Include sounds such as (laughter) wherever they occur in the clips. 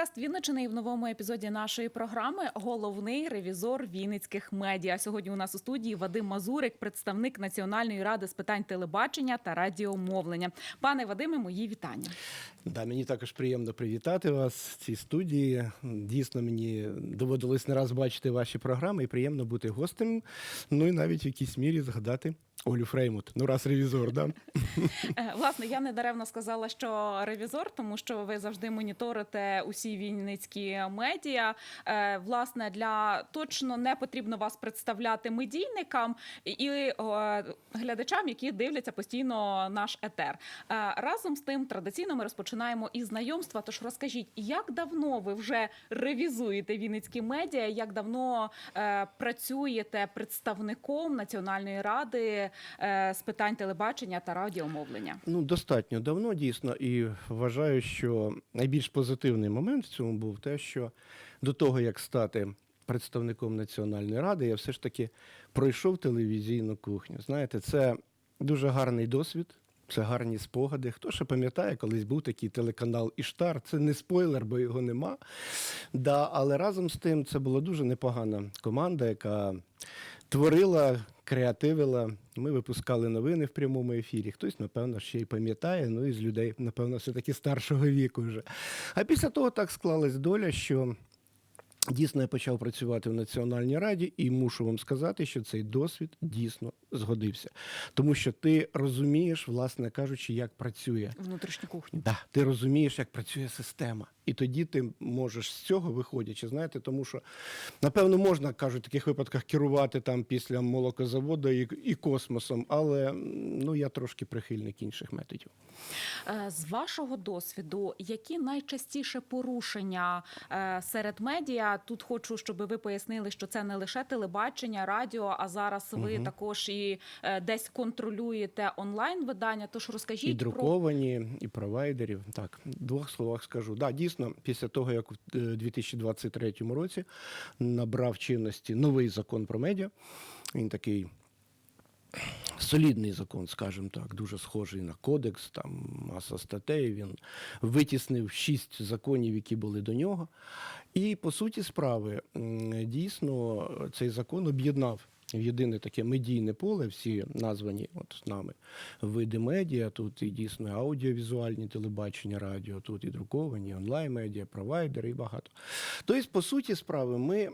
Подкаст Вінничини і в новому епізоді нашої програми головний ревізор Вінницьких медіа. Сьогодні у нас у студії Вадим Мазурик, представник Національної ради з питань телебачення та радіомовлення. Пане Вадиме, мої вітання. Да, мені також приємно привітати вас в цій студії. Дійсно, мені доводилось не раз бачити ваші програми і приємно бути гостем. Ну і навіть в якійсь мірі згадати Олю Фреймут. Ну, раз ревізор, да? Е, Власне, я недаремно сказала, що ревізор, тому що ви завжди моніторите усі вінницькі медіа. Е, Власне, для точно не потрібно вас представляти медійникам і глядачам, які дивляться постійно наш етер. Е, Разом з тим, традиційно ми розпочинаємо із знайомства. Тож розкажіть, як давно ви вже ревізуєте вінницькі медіа? Як давно е, працюєте представником Національної ради е, з питань телебачення та радіомовлення? Ну, достатньо давно, дійсно, і вважаю, що найбільш позитивний момент в цьому був те, що до того, як стати представником Національної ради, я все ж таки пройшов телевізійну кухню. Знаєте, це дуже гарний досвід. Це гарні спогади. Хто ще пам'ятає, колись був такий телеканал Іштар. Це не спойлер, бо його нема. Да, але разом з тим це була дуже непогана команда, яка творила, креативила. Ми випускали новини в прямому ефірі. Хтось, напевно, ще й пам'ятає. Ну і з людей, напевно, все-таки старшого віку вже. А після того так склалась доля, що. Дійсно, я почав працювати в Національній раді, і мушу вам сказати, що цей досвід дійсно згодився. Тому що ти розумієш, власне кажучи, як працює. Внутрішню кухню. Да, ти розумієш, як працює система. І тоді ти можеш з цього виходячи, знаєте, тому що напевно можна кажуть в таких випадках керувати там після молокозаводу і, і космосом, але ну я трошки прихильник інших методів. Е, З вашого досвіду, які найчастіше порушення е, серед медіа? Тут хочу, щоб ви пояснили, що це не лише телебачення, радіо, а зараз ви Мгм. також і е, десь контролюєте онлайн видання. Тож розкажіть І про друковані, і провайдерів. Так, в двох словах скажу. Да, дійсно, після того, як е, 2023 році набрав чинності новий закон про медіа, він такий. Солідний закон, скажімо так, дуже схожий на кодекс, там маса статей. Він витіснив шість законів, які були до нього. І по суті справи, дійсно, цей закон об'єднав в єдине таке медійне поле, всі названі от нами види медіа. Тут і дійсно аудіовізуальні телебачення, радіо, тут і друковані, онлайн-медіа, провайдери і багато. Тобто, по суті справи, ми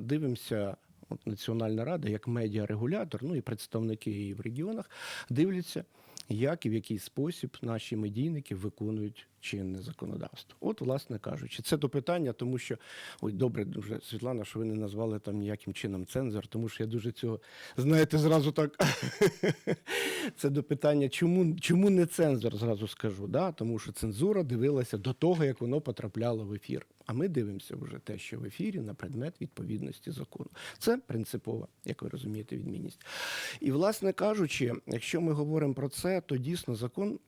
дивимося. От Національна рада, як медіарегулятор, ну і представники її в регіонах дивляться, як і в який спосіб наші медійники виконують чинне законодавство. От, власне кажучи, це до питання, тому що ой, добре, дуже Світлана, що ви не назвали там ніяким чином цензор, тому що я дуже цього знаєте, зразу так. (laughs) це до питання, чому, чому не цензор, зразу скажу. Да? Тому що цензура дивилася до того, як воно потрапляло в ефір. А ми дивимося вже те, що в ефірі на предмет відповідності закону. Це принципова, як ви розумієте, відмінність. І, власне кажучи, якщо ми говоримо про це, то дійсно закон.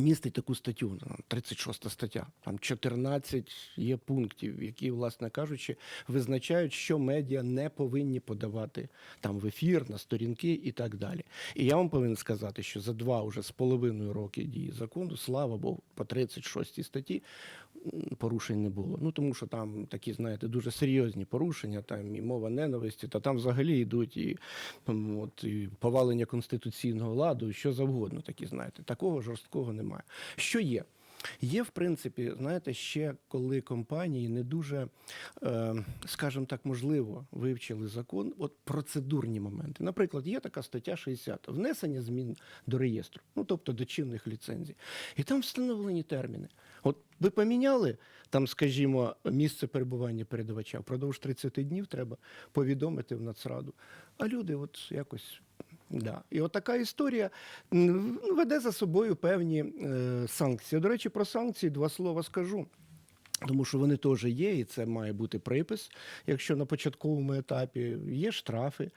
Містить таку статтю, ну, 36 стаття, там 14 є пунктів, які, власне кажучи, визначають, що медіа не повинні подавати там в ефір, на сторінки і так далі. І я вам повинен сказати, що за два уже з половиною роки дії закону, слава Богу, по 36 статті порушень не було. Ну тому що там такі, знаєте, дуже серйозні порушення, там і мова ненависті, та там взагалі йдуть і, от, і повалення конституційного ладу, що завгодно, такі, знаєте, такого жорсткого немає. Що є? Є, в принципі, знаєте, ще коли компанії не дуже, е, скажімо так, можливо, вивчили закон, от процедурні моменти. Наприклад, є така стаття 60 внесення змін до реєстру, ну тобто до чинних ліцензій. І там встановлені терміни. От ви поміняли там, скажімо, місце перебування передавача впродовж 30 днів треба повідомити в Нацраду. А люди, от якось. Да. І от історія веде за собою певні е, санкції. До речі, про санкції два слова скажу. Тому що вони теж є, і це має бути припис, якщо на початковому етапі є штрафи,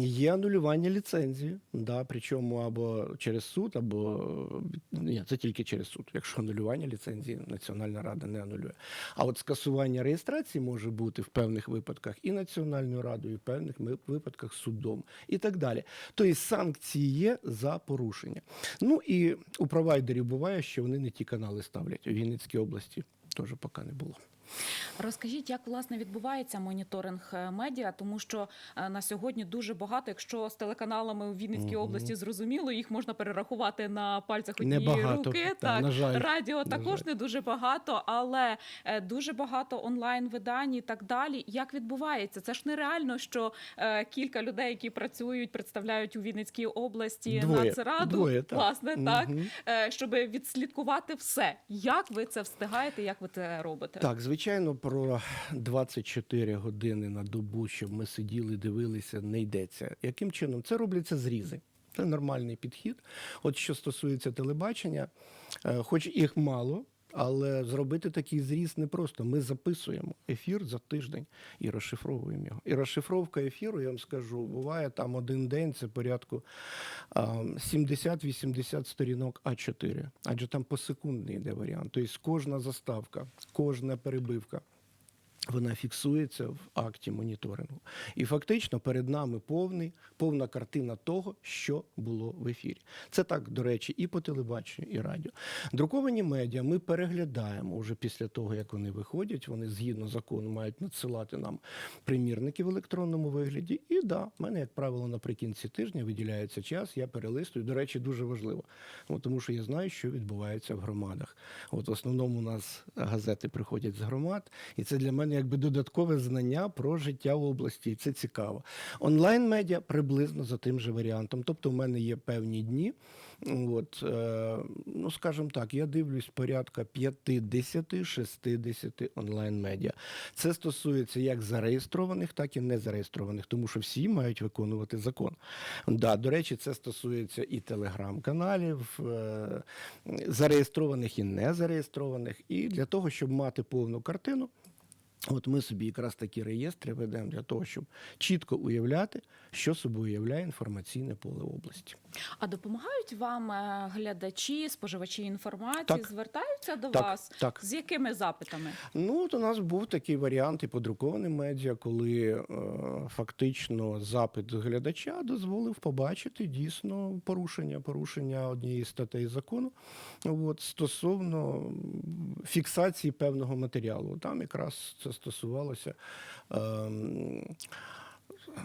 є анулювання ліцензії, да, причому або через суд, або ні, це тільки через суд. Якщо анулювання ліцензії, Національна рада не анулює. А от скасування реєстрації може бути в певних випадках і Національною радою, і в певних випадках судом, і так далі. Тобто санкції є за порушення. Ну і у провайдерів буває, що вони не ті канали ставлять у Вінницькій області. Теж поки не було. Розкажіть, як власне відбувається моніторинг е, медіа, тому що е, на сьогодні дуже багато, якщо з телеканалами у Вінницькій області зрозуміло, їх можна перерахувати на пальцях однієї Небагато, руки. та, так на жаль, радіо на також жаль. не дуже багато, але е, дуже багато онлайн видань і так далі. Як відбувається? Це ж нереально, що кілька людей, які працюють, представляють у Вінницькій області Двоє, нацраду, двоє, так. власне, так, е, щоб відслідкувати все. Як ви це встигаєте? Як ви це робите? Так, звичайно, про 24 години на добу, щоб ми сиділи, дивилися, не йдеться. Яким чином? Це робляться зрізи. Це нормальний підхід. От що стосується телебачення, е, хоч їх мало, але зробити такий зріз непросто. Ми записуємо ефір за тиждень і розшифровуємо його. І розшифровка ефіру, я вам скажу, буває там один день, це порядку а, 70-80 сторінок А4. Адже там посекундний йде варіант. Тобто кожна заставка, кожна перебивка. Вона фіксується в акті моніторингу. І фактично перед нами повний, повна картина того, що було в ефірі. Це так, до речі, і по телебаченню, і радіо. Друковані медіа ми переглядаємо вже після того, як вони виходять. Вони згідно закону мають надсилати нам примірники в електронному вигляді. І да, в мене, як правило, наприкінці тижня виділяється час, я перелистую. До речі, дуже важливо, тому що я знаю, що відбувається в громадах. От в основному у нас газети приходять з громад, і це для мене якби додаткове знання про життя в області. І це цікаво. Онлайн-медіа приблизно за тим же варіантом. Тобто, в мене є певні дні. От, е, ну, скажімо так, я дивлюсь порядка 50-60 онлайн-медіа. Це стосується як зареєстрованих, так і незареєстрованих, тому що всі мають виконувати закон. Да, до речі, це стосується і телеграм-каналів, е, зареєстрованих і незареєстрованих. І для того, щоб мати повну картину, От ми собі якраз такі реєстри ведемо для того, щоб чітко уявляти, що собою являє інформаційне поле області. А допомагають вам е, глядачі, споживачі інформації, Так. звертаються до Так, вас так. з якими запитами? Ну, от у нас був такий варіант і по друкованим медіа, коли е, фактично запит глядача дозволив побачити дійсно порушення, порушення однієї статей закону от, стосовно фіксації певного матеріалу. Там якраз це стосувалося. ем,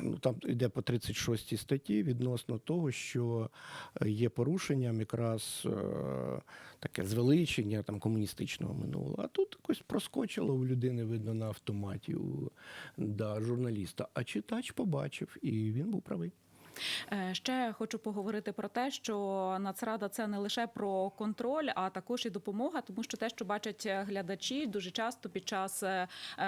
Ну, там йде по 36 статті відносно того, що є порушенням якраз е, таке звеличення там комуністичного минулого. А тут якось проскочило у людини, видно, на автоматі у да, журналіста. А читач побачив, і він був правий. Е, Ще хочу поговорити про те, що Нацрада це не лише про контроль, а також і допомога, тому що те, що бачать е, глядачі, дуже часто під час е,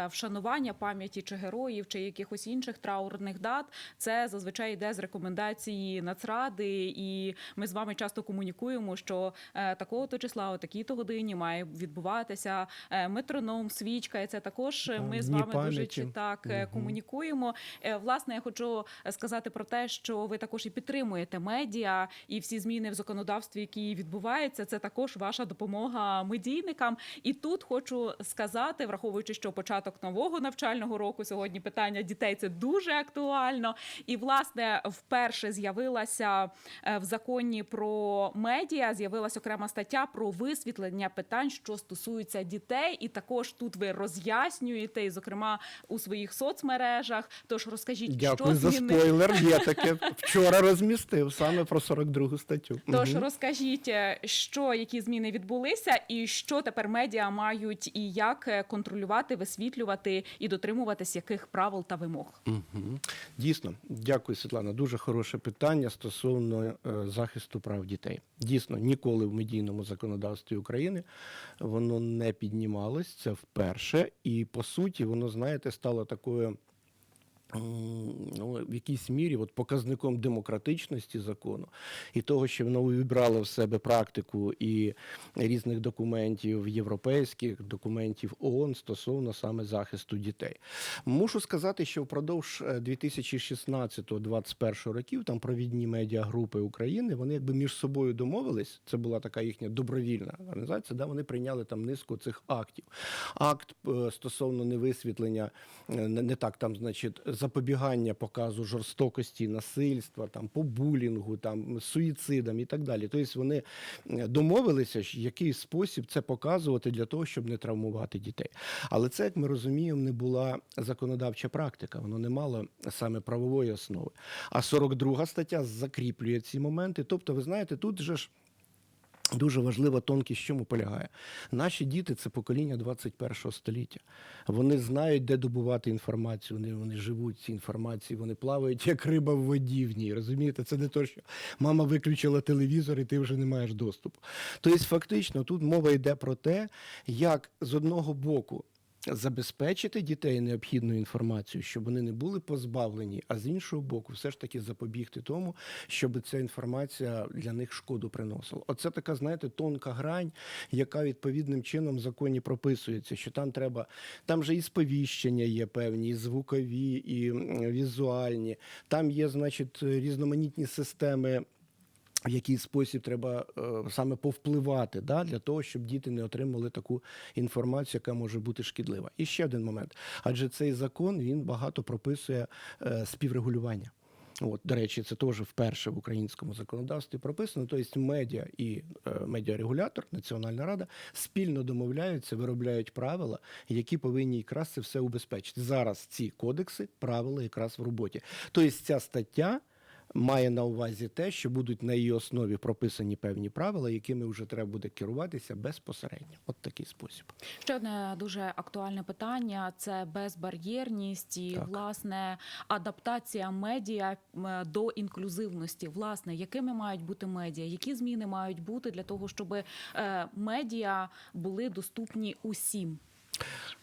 вшанування пам'яті чи героїв, чи якихось інших траурних дат, це зазвичай йде з рекомендації Нацради, і ми з вами часто комунікуємо, що такого то числа, о такій-то годині має відбуватися метроном, свічка. І це також ми з вами дуже пам'яті. чи так комунікуємо. Власне, я хочу сказати про те, що ви також і підтримуєте медіа і всі зміни в законодавстві, які відбуваються, це також ваша допомога медійникам. І тут хочу сказати, враховуючи, що початок нового навчального року сьогодні питання дітей це дуже актуально. І власне вперше з'явилася е, в законі про медіа, з'явилася окрема стаття про висвітлення питань, що стосуються дітей, і також тут ви роз'яснюєте, і зокрема у своїх соцмережах. Тож розкажіть, Дякую що за спойлер. Є таке. (laughs) Вчора розмістив саме про 42 статтю. Тож Мгм. розкажіть, е, що які зміни відбулися, і що тепер медіа мають, і як е, контролювати, висвітлювати і дотримуватись яких правил та вимог. Мгм. Дійсно, дякую, Світлана. Дуже хороше питання стосовно е, захисту прав дітей. Дійсно, ніколи в медійному законодавстві України воно не піднімалось. Це вперше, і по суті, воно, знаєте, стало такою. Ну, в якійсь мірі от показником демократичності закону і того, що воно вибрало в себе практику і різних документів європейських, документів ООН стосовно саме захисту дітей. Мушу сказати, що впродовж е, 2016-2021 років там провідні медіагрупи України вони якби між собою домовились. Це була така їхня добровільна організація. Да, вони прийняли там низку цих актів. Акт е, стосовно невисвітлення, е, не так там, значить, запобігання показу жорстокості, насильства, там по булінгу, там суїцидам і так далі. Тобто вони е, домовилися, який спосіб це показувати для того, щоб не травмувати дітей. Але це, як ми розуміємо, не була законодавча практика, воно не мало саме правової основи. А 42 стаття закріплює ці моменти. Тобто, ви знаєте, тут же ж. Дуже важлива тонкість, чому полягає. Наші діти це покоління 21 століття. Вони знають, де добувати інформацію. Вони, вони живуть ці інформації, вони плавають як риба в воді в ній. Розумієте, це не то, що мама виключила телевізор, і ти вже не маєш доступу. Тобто, фактично, тут мова йде про те, як з одного боку. Забезпечити дітей необхідною інформацією, щоб вони не були позбавлені, а з іншого боку, все ж таки запобігти тому, щоб ця інформація для них шкоду приносила. Оце така, знаєте, тонка грань, яка відповідним чином в законі прописується, що там треба, там же і сповіщення є певні, і звукові, і візуальні. Там є, значить, різноманітні системи. В який спосіб треба е, саме повпливати да, для того, щоб діти не отримали таку інформацію, яка може бути шкідлива. І ще один момент. Адже цей закон він багато прописує е, співрегулювання. От, до речі, це теж вперше в українському законодавстві прописано. Тобто медіа і е, медіарегулятор, Національна рада спільно домовляються, виробляють правила, які повинні якраз це все убезпечити. Зараз ці кодекси, правила якраз в роботі. Тобто ця стаття має на увазі те, що будуть на її основі прописані певні правила, якими вже треба буде керуватися безпосередньо. От такий спосіб. Ще одне дуже актуальне питання це безбар'єрність і Так. власне адаптація медіа до інклюзивності. Власне, якими мають бути медіа, які зміни мають бути для того, щоб е, медіа були доступні усім.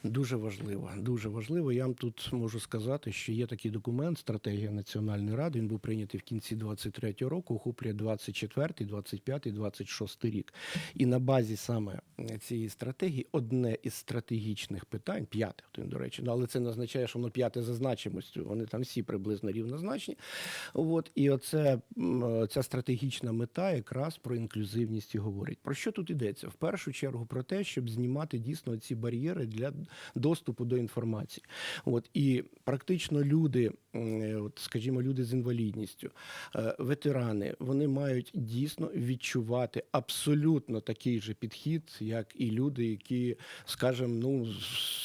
Дуже важливо, дуже важливо. Я вам тут можу сказати, що є такий документ, стратегія Національної ради. Він був прийнятий в кінці 23-го року, охоплює 24-й, 25-й, 26-й рік. І на базі саме цієї стратегії одне із стратегічних питань, п'яте, до речі, ну, але це не означає, що воно п'яте за значимостю. Вони там всі приблизно рівнозначні. От і оце ця стратегічна мета якраз про інклюзивність і говорить. Про що тут йдеться? В першу чергу про те, щоб знімати дійсно ці бар'єри для доступу до інформації. От і практично люди, от, скажімо, люди з інвалідністю, е, ветерани, вони мають дійсно відчувати абсолютно такий же підхід, як і люди, які, скажімо, ну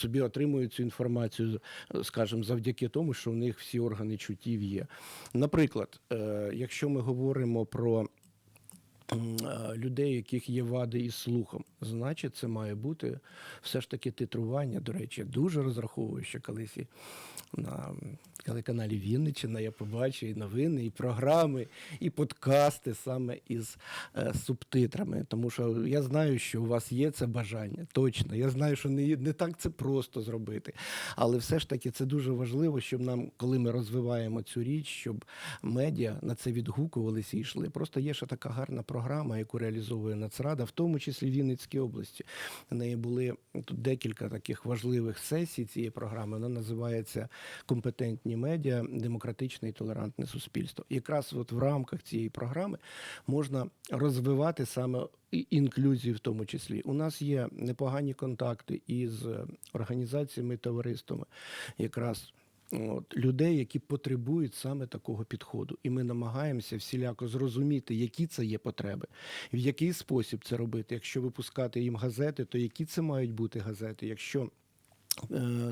собі отримують цю інформацію, скажімо, завдяки тому, що в них всі органи чуттів є. Наприклад, е, якщо ми говоримо про людей, яких є вади із слухом, значить, це має бути все ж таки титрування. До речі, дуже розраховую, що колись на телеканалі Вінниччина я побачу і новини, і програми, і подкасти саме із е, субтитрами. Тому що я знаю, що у вас є це бажання. Точно. Я знаю, що не, не так це просто зробити. Але все ж таки це дуже важливо, щоб нам, коли ми розвиваємо цю річ, щоб медіа на це відгукувалися і йшли. Просто є ще така гарна програма, яку реалізовує Нацрада, в тому числі в Вінницькій області. В неї були тут декілька таких важливих сесій цієї програми. Вона називається Компетентні медіа, демократичне і толерантне суспільство. Якраз от в рамках цієї програми можна розвивати саме інклюзію в тому числі. У нас є непогані контакти із організаціями, товариствами, якраз. От, людей, які потребують саме такого підходу, і ми намагаємося всіляко зрозуміти, які це є потреби, в який спосіб це робити. Якщо випускати їм газети, то які це мають бути газети? Якщо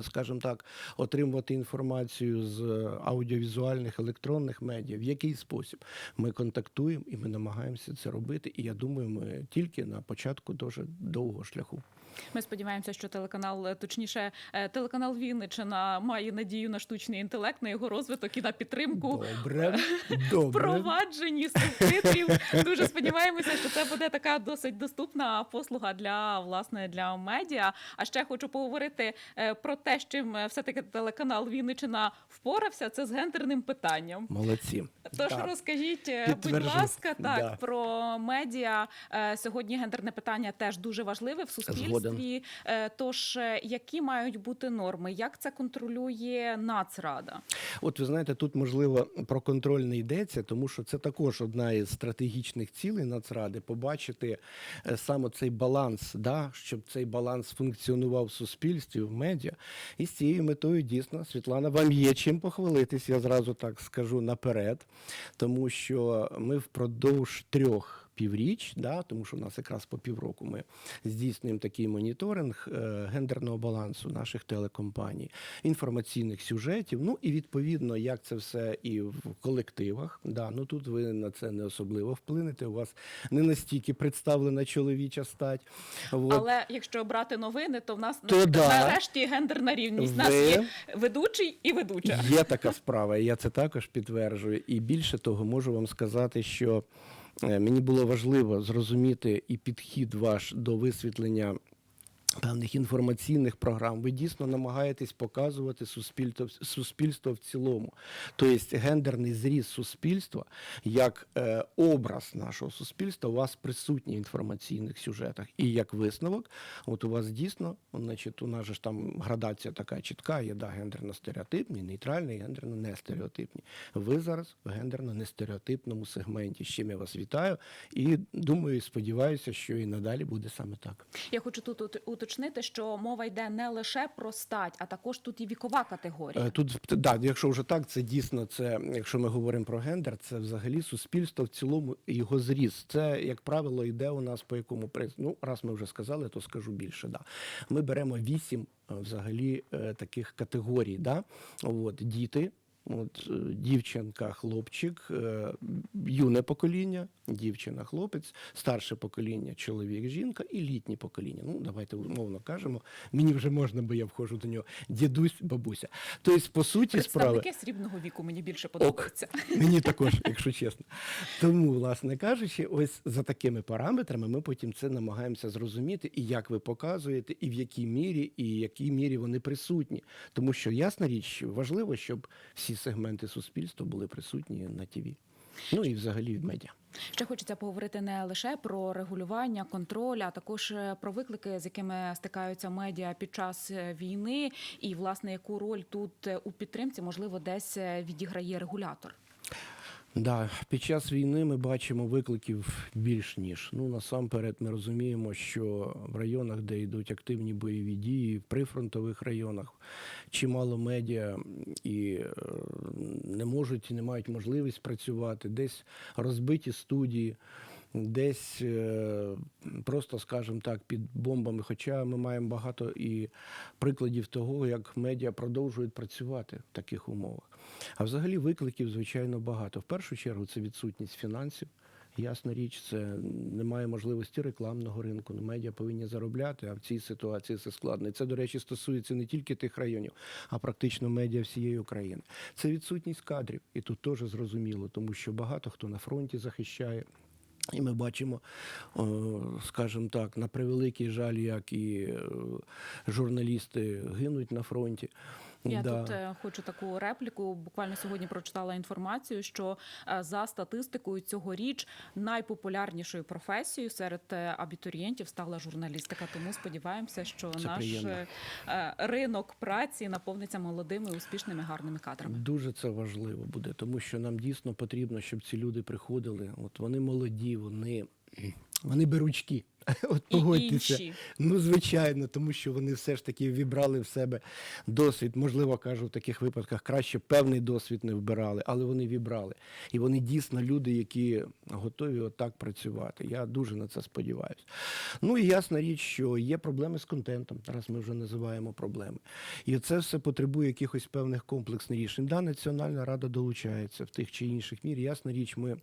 скажімо так, отримувати інформацію з аудіовізуальних електронних медіа, в який спосіб ми контактуємо і ми намагаємося це робити. І я думаю, ми тільки на початку дуже довгого шляху. Ми сподіваємося, що телеканал, е, точніше, е, телеканал Вінниччина має надію на штучний інтелект, на його розвиток і на підтримку. Добре, добре. Впровадженні субтитрів. Дуже сподіваємося, що це буде така досить доступна послуга для власне для медіа. А ще хочу поговорити е, про те, з чим е, все-таки телеканал Вінничина впорався. Це з гендерним питанням. Молодці. Тож Так. розкажіть, е, будь ласка, так Да. про медіа. Е, Сьогодні гендерне питання теж дуже важливе в суспільстві. Суспільстві. Е, Тож е, які мають бути норми? Як це контролює Нацрада? От ви знаєте, тут можливо про контроль не йдеться, тому що це також одна із стратегічних цілей Нацради побачити е, саме цей баланс, да, щоб цей баланс функціонував в суспільстві, в медіа. І з цією метою дійсно, Світлана, вам є чим похвалитись, я зразу так скажу наперед, тому що ми впродовж трьох. Півріч, да, тому що у нас якраз по півроку ми здійснюємо такий моніторинг е, гендерного балансу наших телекомпаній, інформаційних сюжетів. Ну і відповідно, як це все і в колективах. Да, ну тут ви на це не особливо вплинете. У вас не настільки представлена чоловіча стать. От. Але якщо брати новини, то в нас То да. нарешті гендерна рівність. У нас є ведучий і ведуча. Є така справа, і я це також підтверджую. І більше того, можу вам сказати, що мені було важливо зрозуміти і підхід ваш до висвітлення. Певних інформаційних програм ви дійсно намагаєтесь показувати суспільство, суспільство в цілому, тобто гендерний зріз суспільства як е, образ нашого суспільства у вас присутній в інформаційних сюжетах. І як висновок, от у вас дійсно, значить, у нас же ж там градація така чітка, є да, гендерно-стереотипні, нейтральні, гендерно-нестереотипні. Ви зараз в гендерно-нестереотипному сегменті. З чим я вас вітаю. І думаю, сподіваюся, що і надалі буде саме так. Я хочу тут ут- уточнити, що мова йде не лише про стать, а також тут і вікова категорія. Е, Тут да, якщо вже так, це дійсно це, якщо ми говоримо про гендер, це взагалі суспільство в цілому його зріс. Це, як правило, йде у нас по якому. Ну, раз ми вже сказали, то скажу більше. Да. Ми беремо вісім е, взагалі е, таких категорій. Да? От, діти. От е, дівчинка, хлопчик, е, юне покоління, дівчина, хлопець, старше покоління, чоловік, жінка і літнє покоління. Ну, давайте умовно кажемо. Мені вже можна, бо я входжу до нього. Дідусь, бабуся. Тобто, по суті, справи. Представники срібного віку мені більше подобаються. Мені (laughs) також, якщо чесно. Тому, власне кажучи, ось за такими параметрами ми потім це намагаємося зрозуміти, і як ви показуєте, і в якій мірі, і в якій мірі вони присутні. Тому що ясна річ, важливо, щоб всі сегменти суспільства були присутні на ТІВІ. Ну і взагалі в медіа. Ще хочеться поговорити не лише про регулювання, контроль, а також е, про виклики, з якими стикаються медіа під час е, війни, і власне яку роль тут е, у підтримці можливо десь відіграє регулятор. Да, під час війни ми бачимо викликів більш ніж. Ну насамперед, ми розуміємо, що в районах, де йдуть активні бойові дії, в прифронтових районах чимало медіа і е, не можуть і не мають можливість працювати, десь розбиті студії. Десь е, просто, скажімо так, під бомбами. Хоча ми маємо багато і прикладів того, як медіа продовжують працювати в таких умовах. А взагалі викликів, звичайно, багато. В першу чергу це відсутність фінансів. Ясна річ, це немає можливості рекламного ринку. Ну, медіа повинні заробляти, а в цій ситуації це складно. І це, до речі, стосується не тільки тих районів, а практично медіа всієї України. Це відсутність кадрів, і тут теж зрозуміло, тому що багато хто на фронті захищає. І ми бачимо, скажімо так, на превеликий жаль, як і е, журналісти гинуть на фронті. Я Да. тут е, хочу таку репліку. Буквально сьогодні прочитала інформацію, що е, за статистикою цьогоріч найпопулярнішою професією серед е, абітурієнтів стала журналістика. Тому сподіваємося, що Це наш приємно. е, ринок праці наповниться молодими, успішними, гарними кадрами. Дуже це важливо буде, тому що нам дійсно потрібно, щоб ці люди приходили. От вони молоді, вони, (clears throat) вони беручки. (laughs) От погодьтеся. інші. Ну, звичайно, тому що вони все ж таки вібрали в себе досвід. Можливо, кажу, в таких випадках краще певний досвід не вбирали, але вони вібрали. І вони дійсно люди, які готові отак працювати. Я дуже на це сподіваюся. Ну і ясна річ, що є проблеми з контентом. Зараз ми вже називаємо проблеми. І це все потребує якихось певних комплексних рішень. Да, Національна рада долучається в тих чи інших мір. Ясна річ, ми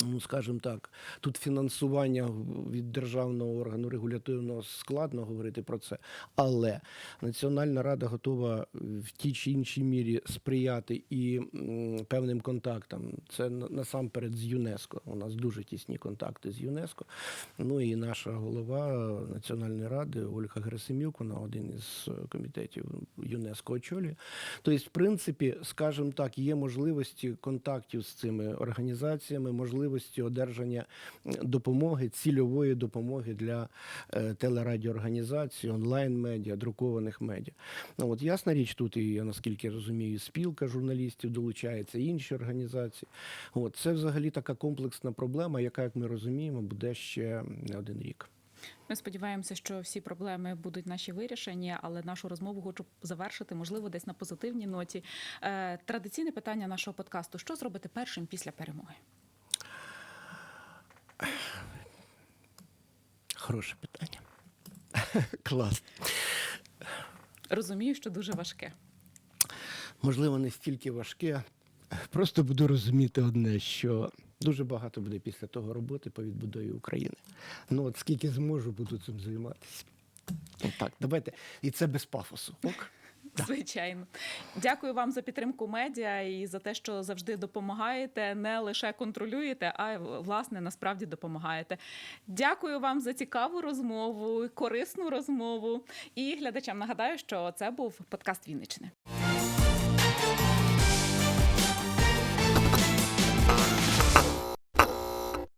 ну, скажімо так, тут фінансування від державного органу регулятивного складно говорити про це. Але Національна рада готова в тій чи іншій мірі сприяти і певним контактам. Це насамперед з ЮНЕСКО. У нас дуже тісні контакти з ЮНЕСКО. Ну і наша голова Національної ради Ольга Герасимюк, вона один із е, комітетів ЮНЕСКО очолює. Тобто, в принципі, скажімо так, є можливості контактів з цими організаціями, можливості можливості одержання допомоги, цільової допомоги для е, телерадіоорганізацій, онлайн-медіа, друкованих медіа. Ну, от ясна річ, тут і я наскільки розумію, спілка журналістів долучається, інші організації. От це взагалі така комплексна проблема, яка, як ми розуміємо, буде ще не один рік. Ми сподіваємося, що всі проблеми будуть наші вирішені, але нашу розмову хочу завершити, можливо, десь на позитивній ноті. Е, Традиційне питання нашого подкасту: що зробити першим після перемоги? Хороше питання. (laughs) Клас. Розумію, що дуже важке. Можливо, не стільки важке. Просто буду розуміти одне, що дуже багато буде після того роботи по відбудові України. Ну, от скільки зможу, буду цим займатися. Так, давайте. І це без пафосу. Ок? (laughs) Звичайно, дякую вам за підтримку медіа і за те, що завжди допомагаєте, не лише контролюєте, а власне насправді допомагаєте. Дякую вам за цікаву розмову, корисну розмову. І глядачам нагадаю, що це був подкаст Вінничини.